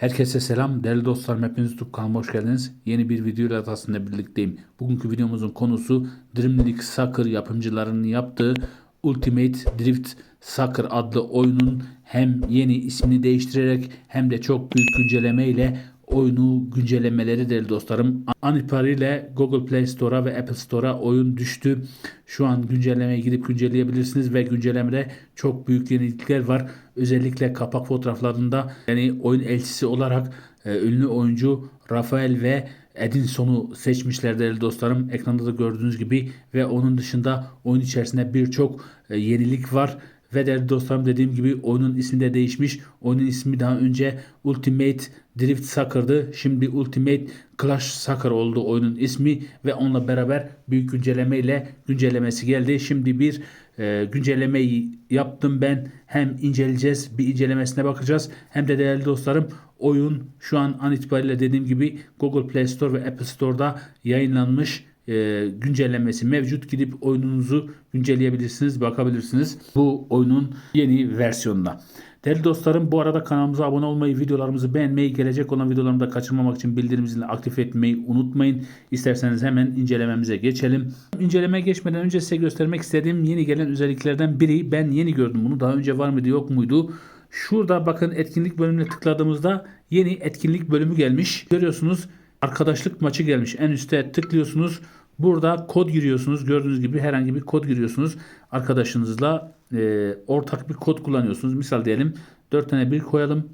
Herkese selam. Değerli dostlarım hepiniz YouTube kanalıma hoş geldiniz. Yeni bir video ile aslında birlikteyim. Bugünkü videomuzun konusu Dream League Soccer yapımcılarının yaptığı Ultimate Drift Soccer adlı oyunun hem yeni ismini değiştirerek hem de çok büyük güncelleme ile oyunu güncellemeleri değerli dostlarım. An itibariyle Google Play Store'a ve Apple Store'a oyun düştü. Şu an güncellemeye gidip güncelleyebilirsiniz ve güncellemede çok büyük yenilikler var. Özellikle kapak fotoğraflarında yani oyun elçisi olarak e, ünlü oyuncu Rafael ve Edinson'u seçmişler değerli dostlarım. Ekranda da gördüğünüz gibi ve onun dışında oyun içerisinde birçok e, yenilik var. Ve değerli dostlarım dediğim gibi oyunun ismi de değişmiş. Oyunun ismi daha önce Ultimate Drift Soccer'dı. Şimdi Ultimate Clash Soccer oldu oyunun ismi ve onunla beraber büyük güncelleme ile güncellemesi geldi. Şimdi bir e, güncellemeyi yaptım ben. Hem inceleyeceğiz, bir incelemesine bakacağız. Hem de değerli dostlarım oyun şu an an itibariyle dediğim gibi Google Play Store ve Apple Store'da yayınlanmış e, güncellemesi mevcut. Gidip oyununuzu güncelleyebilirsiniz, bakabilirsiniz bu oyunun yeni versiyonuna. Değerli dostlarım bu arada kanalımıza abone olmayı, videolarımızı beğenmeyi, gelecek olan videolarımı da kaçırmamak için bildirim zilini aktif etmeyi unutmayın. İsterseniz hemen incelememize geçelim. İncelemeye geçmeden önce size göstermek istediğim yeni gelen özelliklerden biri. Ben yeni gördüm bunu. Daha önce var mıydı yok muydu? Şurada bakın etkinlik bölümüne tıkladığımızda yeni etkinlik bölümü gelmiş. Görüyorsunuz arkadaşlık maçı gelmiş. En üstte tıklıyorsunuz. Burada kod giriyorsunuz. Gördüğünüz gibi herhangi bir kod giriyorsunuz. Arkadaşınızla e, ortak bir kod kullanıyorsunuz. Misal diyelim 4 tane bir koyalım.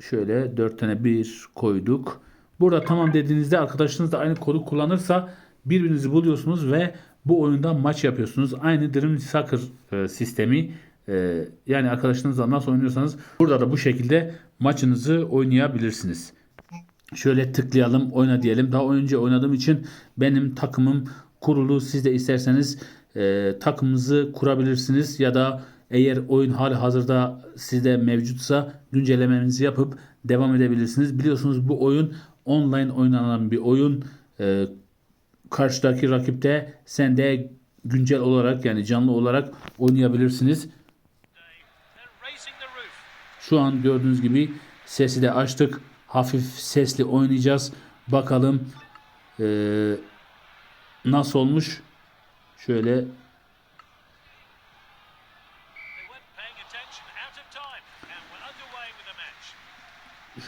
Şöyle 4 tane bir koyduk. Burada tamam dediğinizde arkadaşınız da aynı kodu kullanırsa birbirinizi buluyorsunuz ve bu oyunda maç yapıyorsunuz. Aynı Dream Soccer e, sistemi e, yani arkadaşınızla nasıl oynuyorsanız burada da bu şekilde maçınızı oynayabilirsiniz. Şöyle tıklayalım oyna diyelim. Daha önce oynadığım için benim takımım kurulu. Siz de isterseniz e, takımınızı kurabilirsiniz ya da eğer oyun hali hazırda sizde mevcutsa güncellemenizi yapıp devam edebilirsiniz. Biliyorsunuz bu oyun online oynanan bir oyun. E, karşıdaki rakipte sen de güncel olarak yani canlı olarak oynayabilirsiniz. Şu an gördüğünüz gibi sesi de açtık. Hafif sesli oynayacağız. Bakalım eee, nasıl olmuş. Şöyle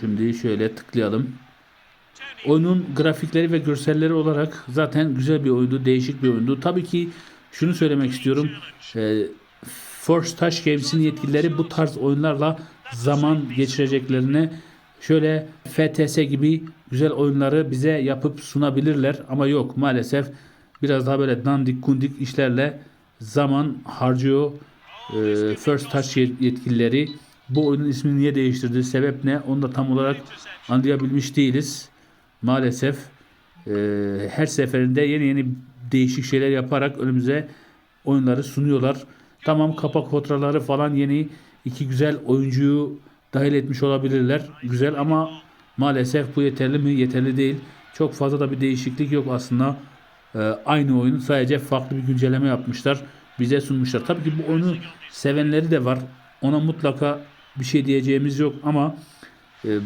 şimdi şöyle tıklayalım. Oyunun grafikleri ve görselleri olarak zaten güzel bir oyundu, değişik bir oyundu. Tabii ki şunu söylemek istiyorum. Eee Force Touch Games'in yetkilileri bu tarz oyunlarla zaman geçireceklerine şöyle FTS gibi güzel oyunları bize yapıp sunabilirler ama yok maalesef biraz daha böyle dandik kundik işlerle zaman harcıyor Eee, First Touch yet- yetkilileri. Bu oyunun ismini niye değiştirdi, sebep ne onu da tam olarak anlayabilmiş değiliz. Maalesef eee, her seferinde yeni yeni değişik şeyler yaparak önümüze oyunları sunuyorlar. Tamam kapak fotoğrafları falan yeni iki güzel oyuncuyu dahil etmiş olabilirler. Güzel ama maalesef bu yeterli mi? Yeterli değil. Çok fazla da bir değişiklik yok aslında. Ee, aynı oyunu sadece farklı bir güncelleme yapmışlar. Bize sunmuşlar. Tabii ki bu oyunu sevenleri de var. Ona mutlaka bir şey diyeceğimiz yok ama e,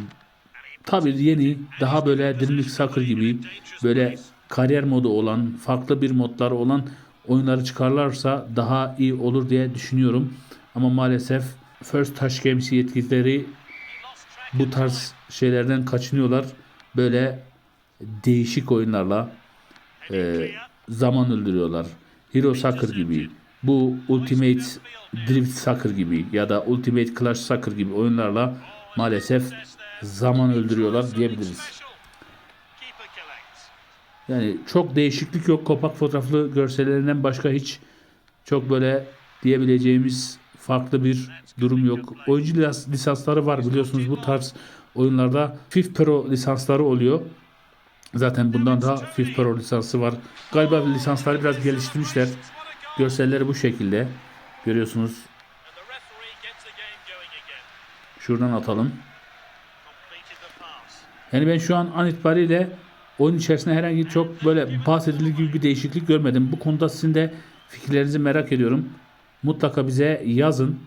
tabii yeni daha böyle Dream League Soccer gibi böyle kariyer modu olan farklı bir modları olan oyunları çıkarlarsa daha iyi olur diye düşünüyorum. Ama maalesef First Touch Games yetkilileri bu tarz şeylerden kaçınıyorlar. Böyle değişik oyunlarla e, zaman öldürüyorlar. Hero Soccer gibi, bu Ultimate Drift Soccer gibi ya da Ultimate Clash Soccer gibi oyunlarla maalesef zaman öldürüyorlar diyebiliriz. Yani çok değişiklik yok. Kapak fotoğraflı görsellerinden başka hiç çok böyle diyebileceğimiz farklı bir durum yok. Oyuncu lis- lisansları var biliyorsunuz bu tarz oyunlarda FIFA Pro lisansları oluyor. Zaten bundan da FIFA Pro lisansı var. Galiba lisansları biraz geliştirmişler. Görselleri bu şekilde. Görüyorsunuz. Şuradan atalım. Yani ben şu an an itibariyle oyun içerisinde herhangi çok böyle bahsedilir gibi bir değişiklik görmedim. Bu konuda sizin de fikirlerinizi merak ediyorum. Mutlaka bize yazın.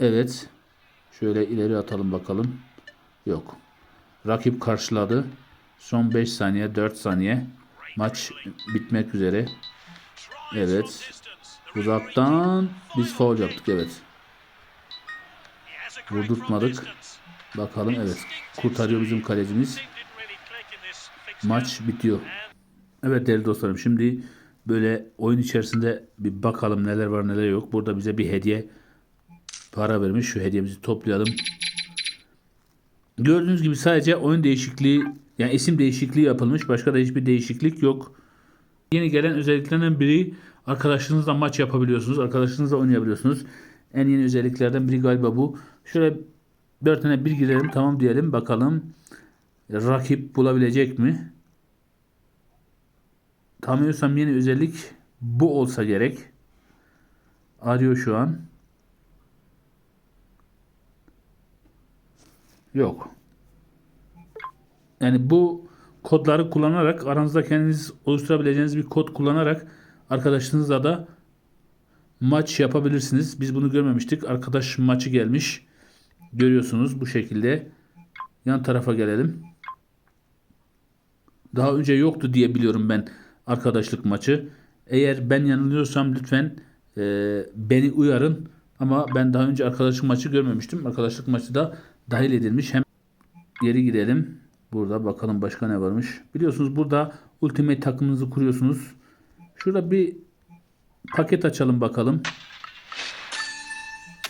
Evet. Şöyle ileri atalım bakalım. Yok. Rakip karşıladı. Son 5 saniye, 4 saniye. Maç bitmek üzere. Evet. Uzaktan biz foul yaptık evet. Vurdurtmadık. Bakalım evet. Kurtarıyor bizim kalecimiz. Maç bitiyor. Evet değerli dostlarım şimdi böyle oyun içerisinde bir bakalım neler var neler yok. Burada bize bir hediye para vermiş. Şu hediyemizi toplayalım. Gördüğünüz gibi sadece oyun değişikliği yani isim değişikliği yapılmış. Başka da hiçbir değişiklik yok. Yeni gelen özelliklerden biri arkadaşlarınızla maç yapabiliyorsunuz. Arkadaşlarınızla oynayabiliyorsunuz. En yeni özelliklerden biri galiba bu. Şöyle 4 tane bir girelim tamam diyelim bakalım. Rakip bulabilecek mi? Tanıyorsam yeni özellik bu olsa gerek. Arıyor şu an. Yok. Yani bu kodları kullanarak aranızda kendiniz oluşturabileceğiniz bir kod kullanarak arkadaşınızla da maç yapabilirsiniz. Biz bunu görmemiştik. Arkadaş maçı gelmiş. Görüyorsunuz bu şekilde. Yan tarafa gelelim. Daha önce yoktu diye biliyorum ben arkadaşlık maçı. Eğer ben yanılıyorsam lütfen e, beni uyarın. Ama ben daha önce arkadaşlık maçı görmemiştim. Arkadaşlık maçı da dahil edilmiş. Hem geri gidelim. Burada bakalım başka ne varmış. Biliyorsunuz burada Ultimate takımınızı kuruyorsunuz. Şurada bir paket açalım bakalım.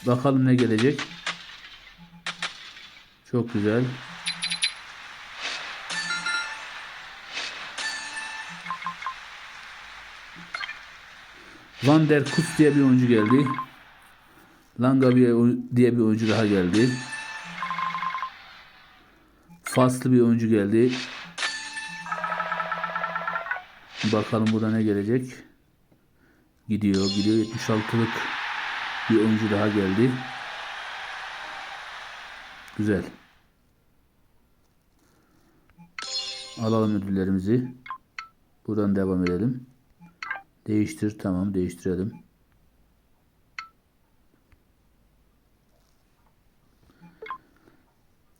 Bakalım ne gelecek. Çok güzel. Van der Kus diye bir oyuncu geldi. Langaviye diye bir oyuncu daha geldi. Faslı bir oyuncu geldi. Bakalım burada ne gelecek. Gidiyor, gidiyor. 76'lık bir oyuncu daha geldi. Güzel. Alalım ödüllerimizi. Buradan devam edelim. Değiştir. Tamam değiştirelim.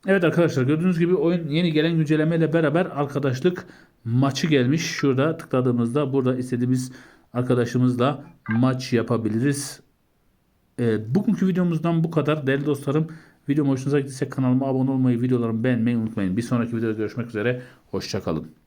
Evet arkadaşlar gördüğünüz gibi oyun yeni gelen güncellemeyle beraber arkadaşlık maçı gelmiş. Şurada tıkladığımızda burada istediğimiz arkadaşımızla maç yapabiliriz. Ee, bugünkü videomuzdan bu kadar. Değerli dostlarım videom hoşunuza gittiyse kanalıma abone olmayı, videolarımı beğenmeyi unutmayın. Bir sonraki videoda görüşmek üzere. Hoşçakalın.